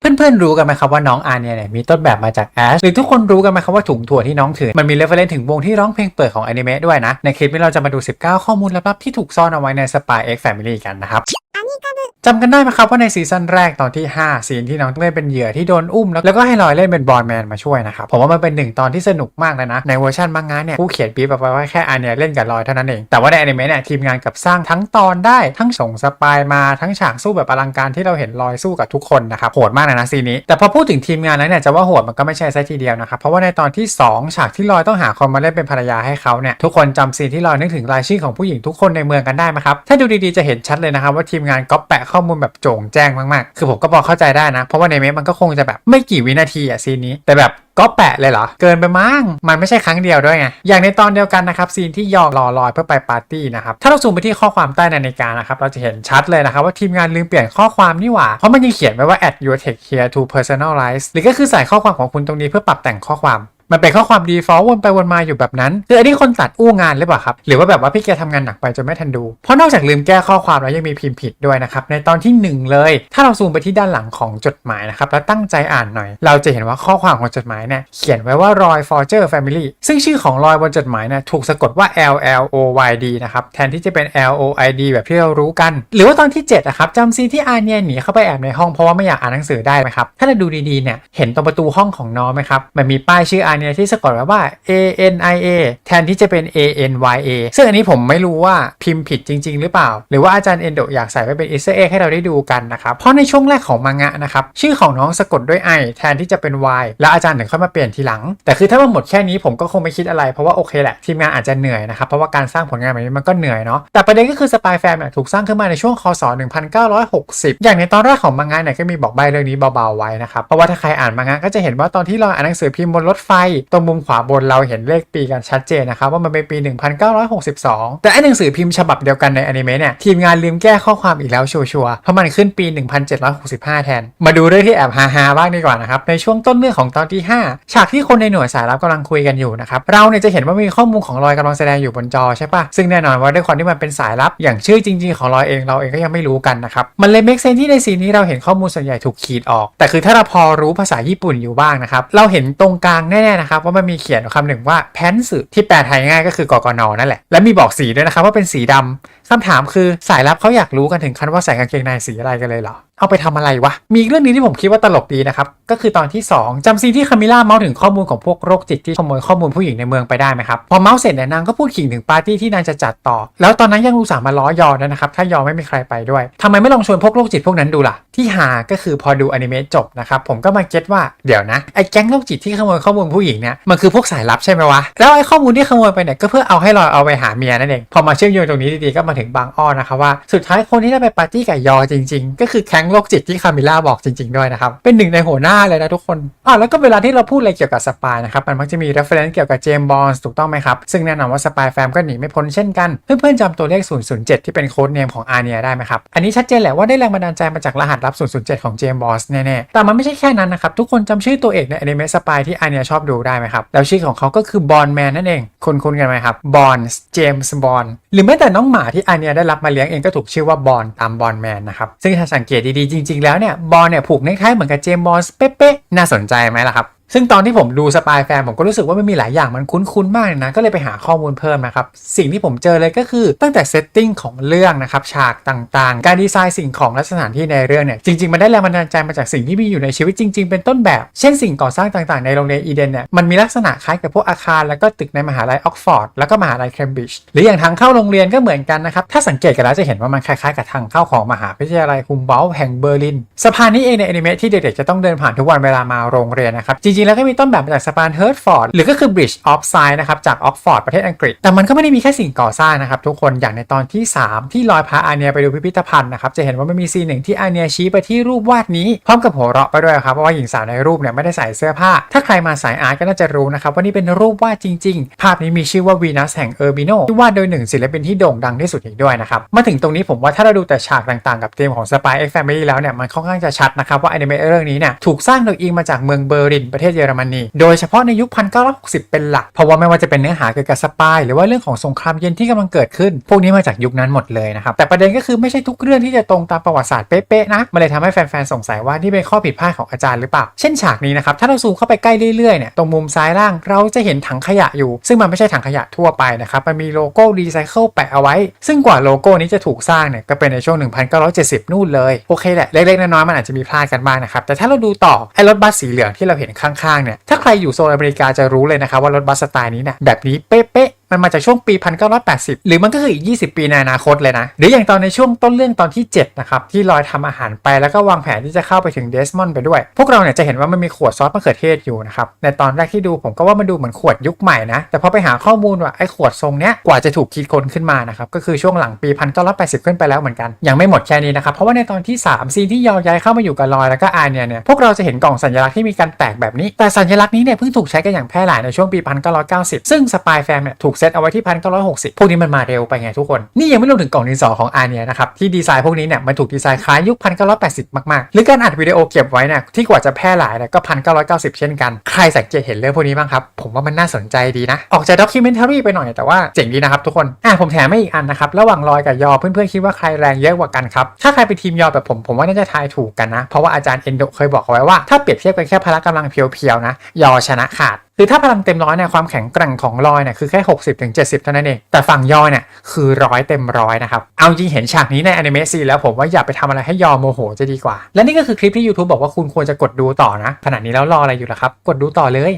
เพื่อนๆรู้กันไหมครับว่าน้องอาเนียเนี่ยมีต้นแบบมาจากแอชหรือทุกคนรู้กันไหมครับว่าถุงถั่วที่น้องถือ มันมีเรฟเฟรนซ์ถึงวงที่ร้องเพลงเปิดของอนิเมะด้วยนะ ในคลิปนี้เราจะมาดู 19 ข้อมูลลับๆที่ถูกซ่อนเอาไว้ในสปายเอ็กซ์แฟมิลี่กันนะครับ จำกันได้ไหมครับว่าในซีซั่นแรกตอนที่ 5 ซีนที่น้องต้องเล่นเป็นเหยื่อที่โดนอุ้มแล้วแล้วก็ให้ลอยเล่นเป็นบอลแมนมาช่วยนะครับ ผมว่ามันเป็นหนึ่งตอนที่สนุกมากเลยนะ ในเวอร์ชันมังงะเนี่ย ผู้เขียนปีบเอาไว้ว่าแค่อาเนียเล่นกับลอยเท่านั้นเอง แต่ว่าในอนิเมะเนี่ยทีมงานกับสร้างทั้งตอนได้ทั้งส่งสปายมาทั้งฉากสู้แบบอลังการที่เราเห็นลอยสู้กับทุกคนนะครับโหดมากเลยนะซีนนี้แต่พอพูดถึงทีมงานแล้วเนี่ยจะว่าโหดมันก็ไม่ใช่ซะทีเดียวนะครับเพราะว่าในตอนที่ 2 ฉากที่ลอยต้องหาคนมาเล่นเป็นภรรยาให้เขาเนี่ยทุกคนจำซีนที่ลอยนึกถึงรายชื่อของผู้หญิงทุกคนในเมืองกันได้ไหมครับถ้าดูดีๆจะเห็นชัดเลยนะครับว่าทีมงานก๊อปแปะข้อมูลแบบโจ่งแจ้งมากๆ คือผมก็พอเข้าใจได้นะ เพราะว่าในเมะมันก็คงจะแบบไม่กี่วินาทีอะซีนนี้ แต่แบบก็แปะเลยเหรอ เกินไปมั้งมันไม่ใช่ครั้งเดียวด้วยไง อย่างในตอนเดียวกันนะครับ ซีนที่ยอรอลอยเพื่อไปปาร์ตี้นะครับ ถ้าเราซูมไปที่ข้อความใต้นาฬิกานะครับ เราจะเห็นชัดเลยนะครับว่าทีมงานลืมเปลี่ยนข้อความนี่หว่า เพราะมันยังเขียนไว้ว่า add your text here to personalize หรือก็คือใส่ข้อความของคุณตรงนี้เพื่อปรับแต่งข้อความ มันเป็นข้อความ default วนไปวนมาอยู่แบบนั้นคืออันนี้คนตัดอู้งานหรือเปล่าครับ หรือว่าแบบว่าพี่แกทำงานหนักไปจนไม่ทันดู เพราะนอกจากลืมแก้ข้อความแล้วยังมีพิมพ์ผิดด้วยนะครับ ในตอนที่หนึ่งเลย ถ้าเราซูมไปที่ด้านหลังของจดหมายนะครับ แล้วตั้งใจอ่านหน่อย เราจะเห็นว่าข้อความของจดหมายเนี่ยเขียนไว้ว่ารอย Forger Family ซึ่งชื่อของรอยบนจดหมายเนี่ยถูกสะกดว่า L L O Y D นะครับแทนที่จะเป็น L O I D แบบที่เรารู้กัน หรือว่าตอนที่7นะครับจำซีที่อาเนียหนีเข้าไปแอบในห้องเพราะว่าไม่อยากอ่านหนังสือได้ไหมครับถ้าเราดูดีๆเนี่ยเห็นตรงประตูห้องของน้องไหมครับมันมีป้ายชื่ออาเนียที่สะกดไว้ว่า A N I A แทนที่จะเป็น A N Y A ซึ่งอันนี้ผมไม่รู้ว่าพิมพ์ผิดจริง ๆ หรือเปล่า หรือว่าอาจารย์เอนโดอยากใส่ไว้เป็น Easter egg ให้เราได้ดูกันนะครับ เพราะในช่วงแรกของมังงะนะครับ ชื่อของน้องสะกดด้วย I แทนที่จะเป็น Y แล้วอาจารย์ถึงค่อยมาเปลี่ยนทีหลัง แต่คือถ้ามันหมดแค่นี้ผมก็คงไม่คิดอะไรเพราะว่าโอเคแหละทีมงานอาจจะเหนื่อยนะครับเพราะว่าการสร้างผลงานแบบนี้มันก็เหนื่อยเนาะแต่ประเด็นก็คือสปายแฟมเนี่ยถูกสร้างขึ้นมาในช่วงคศ 1960 อย่างในตอนแรกของมังงะเนี่ยก็มีบอกใบเรื่องนี้เบาๆไว้นะครับเพราะว่าถ้าใครอ่านมังงะก็จะเห็นว่าตอนที่เราอ่านหนังสือพิมพ์บนรถไฟตรงมุมขวาบนเราเห็นเลขปีกันชัดเจนนะครับว่ามันเป็นปี 1962 แต่ไอหนังสือพิมพ์ฉบับเดียวกันในอนิเมะเนี่ยทีมงานลืมแก้ข้อความอีกแล้วชัวร์ๆเพราะมันขึ้นปี 1765 แทน มาดูเรื่องที่แอบฮาๆบ้างดีกว่านะครับในช่วงต้นเรื่องของตอนที่ 5 ฉากที่คนในหน่วยสายลับกำลังคุยกันอยู่นะครับเราเนี่ยจะเห็นว่ามีข้อมูลของลอยกำลังแสดงอยู่บนจอใช่ปะซึ่งแน่นอนว่าด้วยความที่มันเป็นสายลับ อย่างชื่อจริง ๆ ของลอยเองเราเองก็ยังไม่รู้กันนะครับมันเลยเมคเซนที่ในซีนนี้เราเห็นข้อมูลส่วนใหญ่ถูกขีดออก แต่คือถ้าเราพอรู้ภาษาญี่ปุ่นอยู่บ้างนะครับเราเห็นตรงกลางแน่ๆนะครับว่ามันมีเขียนคำหนึ่งว่าแพนสึที่แปลไทยง่ายก็คือกกนนั่นแหละและมีบอกสีด้วยนะครับว่าเป็นสีดำ คำถามคือสายลับเขาอยากรู้กันถึงขั้นว่าใส่กางเกงในสีอะไรกันเลยเหรอ เอาไปทำอะไรวะ มีเรื่องนี้ที่ผมคิดว่าตลกดีนะครับ ก็คือตอนที่ 2จำซีที่คามิล่าเมาส์ถึงข้อมูลของพวกโรคจิตที่ขโมยข้อมูลผู้หญิงในเมืองไปได้ไหมครับ พอเมาส์เสร็จเนี่ยนางก็พูดขิงถึงปาร์ตี้ที่นางจะจัดต่อ แล้วตอนนั้นยังรู้สาห์มาล้อยอด้วยนะครับ ถ้ายอไม่มีใครไปด้วยทำไมไม่ลองชวนพวกโรคจิตพวกนั้นดูล่ะ ที่หาก็คือพอดูอนิเมะจบนะครับผมก็มาเก็ตว่าเดี๋ยวนะไอ้แก๊งโรคจิตที่ขโมยข้อมูลผู้หญิงเนี่ยมันคือพวกสายลับใช่ไหมวะแล้วไอ้ข้อมูลที่ขโมยไปเนี่ยก็เพื่อเอาให้ลอยเอาไปหาเมียนั่นเองพอมาเชื่อมโยงตรงนี้ดีๆก็มาถึงบางอ้อนะครับว่าสุดท้ายคนที่ได้ไปปาร์ตี้กับยอจริง ๆ ก็คือแก๊งโรคจิตที่คามิล่าบอกจริง ๆ ด้วยนะครับ เป็นหนึ่งในหัวหน้าเลยนะทุกคนอ่าแล้วก็เวลาที่เราพูดอะไรเกี่ยวกับสปายนะครับมันมักจะมี reference เกี่ยวกับเจมส์บอนด์ถูกต้องไหมครับ ซึ่งแน่นอนว่าสปายแฟมก็หนีไม่พ้นเช่นกัน เพื่อนๆจำตัวเลข 007 ที่เป็นโค้ดเนมของอาเนียได้ไหมครับ อันนี้ชัดเจนแหละว่าได้แรงบันดาลใจมาจากรหัสลับ 007 ของเจมส์บอนด์แน่ๆแต่มันไม่ใช่แค่นั้นนะครับทุกคนจำชื่อตัวเอกในอนิเมะสปายที่อาเนียชอบดูได้ไหมครับแล้วชื่อของเขาก็คือบอนแมนนั่นเองคุณคุณกันไหมครับบอนเจมส์บอนหรือแม้แต่น้องหมาที่อาเนียได้รับมาเลี้ยงเองก็ถูกชื่อว่าบอลตามบอลแมนนะครับซึ่งถ้าสังเกตดีๆจริง ๆแล้วเนี่ยบอลเนี่ยผูกเนคไทเหมือนกับเจมส์บอลเป๊ะๆน่าสนใจไหมล่ะครับ ซึ่งตอนที่ผมดูสปายแฟนผมก็รู้สึกว่ามันมีหลายอย่างมันคุ้นๆมากเลยนะก็เลยไปหาข้อมูลเพิ่มนะครับ สิ่งที่ผมเจอเลยก็คือตั้งแต่เซตติ้งของเรื่องนะครับฉากต่างๆ การดีไซน์สิ่งของและสถานที่ในเรื่องเนี่ยจริงๆ มันได้แรงบันดาลใจมาจากสิ่งที่มีอยู่ในชีวิตจริง ๆ เป็นต้นแบบ เช่นสิ่งก่อสร้างต่างๆในโรงเรียนอีเดนเนี่ยมันมีลักษณะคล้ายกับพวกอาคารแล้วก็ตึกในมหาลัยออกฟอร์ดแล้วก็มหาลัยเคมบริดจ์หรืออย่างทางเข้าโรงเรียนก็เหมือนกันนะครับถ้าสังเกตกันแล้วจะเห็นว่ามันคล้ายๆกับทางเข้าของมหาวิทยาลัยฮุมเบลแห่งเบอร์ลินสะพานนี้เองในอนิเมะที่เด็กๆจะต้องเดินผ่านทุกวันเวลามาโรงเรียนนะครับจริงๆ แล้วก็มีต้นแบบมาจากสะพานเฮิร์ตฟอร์ดหรือก็คือ Bridge of s i g h นะครับจากออกฟอร์ดประเทศอังกฤษ แต่มันก็ไม่ได้มีแค่สิ่งก่อสร้างนะครับทุกคนอย่างในตอนที่ 3 ที่ลอยพาอาเนียไปดูพิพิธภัณฑ์นะครับจะเห็นว่ามันมีซีนหนึ่งที่อาเนียชี้ไปที่รูปวาดนี้พร้อมกับหัวเราะไปด้วยครับเพราะว่าหญิงสาวในรูปเนี่ยไม่ได้ใส่เสื้อผ้า ถ้าใครมาสายอาร์ตก็น่าจะรู้นะครับว่านี่เป็นรูปวาดจริง ๆ ภาพนี้มีชื่อว่าวีนัสแห่งเออร์บิโนที่วาดโดยหนึ่งศิลปินที่โด่งดังที่สุดอีกด้วยนะครับมาถึงตรงนี้ผมว่าถ้าเราดูแต่ฉากต่างๆ กับเกมของ Spy X Family แล้วเนี่ยมันค่อนข้างจะชัดนะครับว่าอนิเมะเรื่องนี้เนี่ยถูกสร้างโดยอิงมาจากเมืองเบอร์ลินประเทศศเยอรมนี โดยเฉพาะในยุค 1960 เป็นหลัก เพราะว่าไม่ว่าจะเป็นเนื้อหาเกี่ยวกับสปายหรือว่าเรื่องของสงครามเย็นที่กำลังเกิดขึ้น พวกนี้มาจากยุคนั้นหมดเลยนะครับ แต่ประเด็นก็คือไม่ใช่ทุกเรื่องที่จะตรงตามประวัติศาสตร์เป๊ะๆนะมันเลยทำให้แฟนๆสงสัยว่านี่เป็นข้อผิดพลาดของอาจารย์หรือเปล่า เช่นฉากนี้นะครับ ถ้าเราซูมเข้าไปใกล้เรื่อยๆ เนี่ย ตรงมุมซ้ายล่างเราจะเห็นถังขยะอยู่ ซึ่งมันไม่ใช่ถังขยะทั่วไปนะครับ มันมีโลโก้รีไซเคิลแปะเอาไว้ ซึ่งกว่าโลโก้นี้จะถูกสร้างเนี่ย ก็เป็นในช่วง 1970 นู่นเลย โอเคแหละ เล็กๆ น้อยๆ มันอาจจะมีพลาดกันบ้างนะครับ แต่ถ้าเราดูต่อ ไอ้รถบัสสีเหลืองที่เราเห็นข้างๆเนี่ยถ้าใครอยู่โซนอเมริกาจะรู้เลยนะครับว่ารถบัสสไตล์นี้เนี่ยแบบนี้เป๊ะ มันมาจากช่วงปี 1980 หรือมันก็คืออีก 20 ปีในอนาคตเลยนะ หรืออย่างตอนในช่วงต้นเรื่องตอนที่ 7 นะครับ ที่ลอยทำอาหารไปแล้วก็วางแผนที่จะเข้าไปถึงเดสมอนด์ไปด้วย พวกเราเนี่ยจะเห็นว่ามันมีขวดซอสมะเขือเทศอยู่นะครับ ในตอนแรกที่ดูผมก็ว่ามันดูเหมือนขวดยุคใหม่นะ แต่พอไปหาข้อมูลว่าไอ้ขวดทรงเนี้ยกว่าจะถูกคิดค้นขึ้นมานะครับ ก็คือช่วงหลังปี 1980 ขึ้นไปแล้วเหมือนกัน ยังไม่หมดแค่นี้นะครับ เพราะว่าในตอนที่ 3 ซีนที่ยอย้ายเข้ามาอยู่กับลอยแล้วก็อาเนี่ยเนี่ยพวกเราจะเห็นกล่องสัญลักษณ์ที่มีการแตกแบบนี้ แต่สัญลักษณ์นี้เนี่ยเพิ่งถูกใช้กันอย่างแพร่หลายในช่วงปี 1990 ซึ่งสปายแฟมเนี่ยถูกเซตเอาไว้ที่1960พวกนี้มันมาเร็วไปไงทุกคน นี่ยังไม่รวมถึงกล่องดินสอของอาเนียนะครับที่ดีไซน์พวกนี้เนี่ยมันถูกดีไซน์คล้ายยุค1980มากๆ หรือการอัดวิดีโอเก็บไว้เนี่ยที่กว่าจะแพร่หลายเนี่ยก็1990เช่นกัน ใครสังเกตเห็นเรื่องพวกนี้บ้างครับ ผมว่ามันน่าสนใจดีนะ ออกจากด็อกิเมนทารีไปหน่อยแต่ว่าเจ๋งดีนะครับทุกคน อะผมแถมไม่อีกอันนะครับ ระหว่างลอยกับยอเพื่อนๆคิดว่าใครแรงเยอะกว่ากันครับ ถ้าใครเป็นทีมยอแบบผมผมว่าน่าจะทายถูกกันนะ เพราะว่าอาจารย์เอนโดเคยบอกเอาไว้ว่าถ้าเปรียบเทียบกันแค่พละกำลังเพียวๆนะ ยอชนะขาด คือถ้าพลังเต็มร้อยเนี่ยความแข็งแกร่งของลอยเนี่ยคือแค่ 60ถึง70เท่านั้นเอง แต่ฝั่งยอยเนี่ยคือร้อยเต็มร้อยนะครับ เอาจริงเห็นฉากนี้ในอนิเมะซีนแล้วผมว่าอย่าไปทำอะไรให้ยอโมโหจะดีกว่า และนี่ก็คือคลิปที่ YouTube บอกว่าคุณควรจะกดดูต่อนะ ขณะนี้แล้วรออะไรอยู่ล่ะครับ กดดูต่อเลย